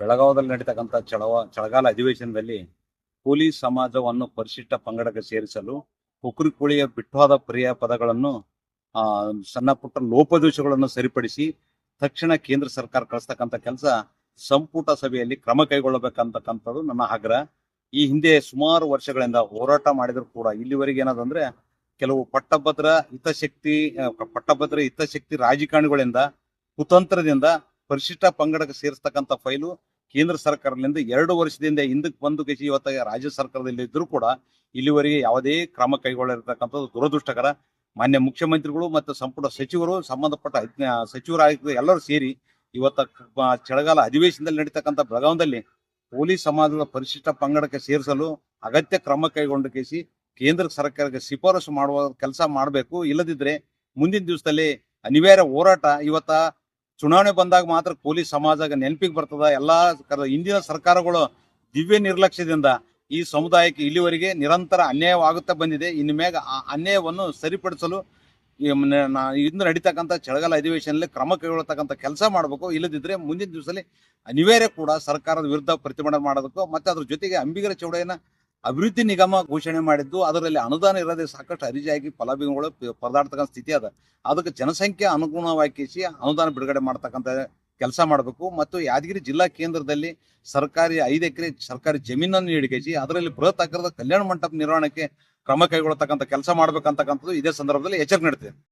ಬೆಳಗಾವದಲ್ಲಿ ನಡೀತಕ್ಕಂಥ ಚಳವ ಚಳಗಾಲ ಅಧಿವೇಶನದಲ್ಲಿ ಕೂಲಿ ಸಮಾಜವನ್ನು ಪರಿಶಿಷ್ಟ ಪಂಗಡಕ್ಕೆ ಸೇರಿಸಲು ಕುಕ್ರಿ ಕುಳಿಯ ಬಿಟ್ಟವಾದ ಪರ್ಯಾಯ ಪದಗಳನ್ನು ಆ, ಸಣ್ಣ ಪುಟ್ಟ ಲೋಪದೋಷಗಳನ್ನು ಸರಿಪಡಿಸಿ ತಕ್ಷಣ ಕೇಂದ್ರ ಸರ್ಕಾರ ಕಳಿಸ್ತಕ್ಕಂಥ ಕೆಲಸ ಸಂಪುಟ ಸಭೆಯಲ್ಲಿ ಕ್ರಮ ಕೈಗೊಳ್ಳಬೇಕಂತಕ್ಕಂಥದ್ದು ನನ್ನ ಆಗ್ರಹ. ಈ ಹಿಂದೆ ಸುಮಾರು ವರ್ಷಗಳಿಂದ ಹೋರಾಟ ಮಾಡಿದ್ರು ಕೂಡ ಇಲ್ಲಿವರೆಗೆ ಏನದಂದ್ರೆ ಕೆಲವು ಪಟ್ಟಭದ್ರ ಹಿತಶಕ್ತಿ ಪಟ್ಟಭದ್ರ ಹಿತಶಕ್ತಿ ರಾಜಕಾರಣಿಗಳಿಂದ ಕುತಂತ್ರದಿಂದ ಪರಿಶಿಷ್ಟ ಪಂಗಡಕ್ಕೆ ಸೇರಿಸ್ತಕ್ಕಂಥ ಫೈಲು ಕೇಂದ್ರ ಸರ್ಕಾರದಿಂದ ಎರಡು ವರ್ಷದಿಂದ ಹಿಂದಕ್ಕೆ ಬಂದು ಕೇಸಿ ಇವತ್ತ ರಾಜ್ಯ ಸರ್ಕಾರದಲ್ಲಿ ಇದ್ರೂ ಕೂಡ ಇಲ್ಲಿವರೆಗೆ ಯಾವುದೇ ಕ್ರಮ ಕೈಗೊಳ್ಳಿರ್ತಕ್ಕಂಥದ್ದು ದುರದೃಷ್ಟಕರ. ಮಾನ್ಯ ಮುಖ್ಯಮಂತ್ರಿಗಳು ಮತ್ತು ಸಂಪುಟ ಸಚಿವರು ಸಂಬಂಧಪಟ್ಟ ಸಚಿವರಾಗಿ ಎಲ್ಲರೂ ಸೇರಿ ಇವತ್ತ ಚಳಗಾಲ ಅಧಿವೇಶನದಲ್ಲಿ ನಡೀತಕ್ಕಂಥ ಬೆಳಗಾವದಲ್ಲಿ ಪೊಲೀಸ್ ಸಮಾಜದ ಪರಿಶಿಷ್ಟ ಪಂಗಡಕ್ಕೆ ಸೇರಿಸಲು ಅಗತ್ಯ ಕ್ರಮ ಕೈಗೊಂಡ ಕೇಸಿ ಕೇಂದ್ರ ಸರ್ಕಾರಕ್ಕೆ ಶಿಫಾರಸು ಮಾಡುವ ಕೆಲಸ ಮಾಡಬೇಕು. ಇಲ್ಲದಿದ್ರೆ ಮುಂದಿನ ದಿವಸದಲ್ಲಿ ಅನಿವಾರ್ಯ ಹೋರಾಟ ಇವತ್ತ ಚುನಾವಣೆ ಬಂದಾಗ ಮಾತ್ರ ಕೂಲಿ ಸಮಾಜ ನೆನಪಿಗೆ ಬರ್ತದ. ಎಲ್ಲಾ ಹಿಂದಿನ ಸರ್ಕಾರಗಳು ದಿವ್ಯ ನಿರ್ಲಕ್ಷ್ಯದಿಂದ ಈ ಸಮುದಾಯಕ್ಕೆ ಇಲ್ಲಿವರೆಗೆ ನಿರಂತರ ಅನ್ಯಾಯವಾಗುತ್ತಾ ಬಂದಿದೆ. ಇನ್ನು ಮ್ಯಾಗ ಆ ಅನ್ಯಾಯವನ್ನು ಸರಿಪಡಿಸಲು ಇಂದು ನಡೀತಕ್ಕಂಥ ಚಳಿಗಾಲ ಅಧಿವೇಶನದಲ್ಲಿ ಕ್ರಮ ಕೈಗೊಳ್ಳತಕ್ಕಂಥ ಕೆಲಸ ಮಾಡಬೇಕು. ಇಲ್ಲದಿದ್ದರೆ ಮುಂದಿನ ದಿವಸದಲ್ಲಿ ಅನಿವಾರ್ಯ ಕೂಡ ಸರ್ಕಾರದ ವಿರುದ್ಧ ಪ್ರತಿಭಟನೆ ಮಾಡೋದಕ್ಕೂ ಮತ್ತು ಅದ್ರ ಜೊತೆಗೆ ಅಂಬಿಗರ ಚೌಡಯ್ಯನ ಅಭಿವೃದ್ಧಿ ನಿಗಮ ಘೋಷಣೆ ಮಾಡಿದ್ದು, ಅದರಲ್ಲಿ ಅನುದಾನ ಇರದೆ ಸಾಕಷ್ಟು ಅರಿಜಾಗಿ ಫಲಾಭಿಗಳು ಪರದಾಡ್ತಕ್ಕಂಥ ಸ್ಥಿತಿ ಅದ. ಅದಕ್ಕೆ ಜನಸಂಖ್ಯೆ ಅನುಗುಣವಾಗಿ ಅನುದಾನ ಬಿಡುಗಡೆ ಮಾಡ್ತಕ್ಕಂಥ ಕೆಲಸ ಮಾಡಬೇಕು. ಮತ್ತು ಯಾದಗಿರಿ ಜಿಲ್ಲಾ ಕೇಂದ್ರದಲ್ಲಿ ಸರ್ಕಾರಿ ಐದು ಎಕರೆ ಸರ್ಕಾರಿ ಜಮೀನನ್ನು ನೀಡಿಕೆಸಿ, ಅದರಲ್ಲಿ ಬೃಹತ್ ಆಕಾರದ ಕಲ್ಯಾಣ ಮಂಟಪ ನಿರ್ವಹಣೆಗೆ ಕ್ರಮ ಕೈಗೊಳ್ಳತಕ್ಕಂಥ ಕೆಲಸ ಮಾಡ್ಬೇಕಂತಕ್ಕಂಥದ್ದು ಇದೇ ಸಂದರ್ಭದಲ್ಲಿ ಎಚ್ಚರಿಕೆ ನೀಡ್ತೇವೆ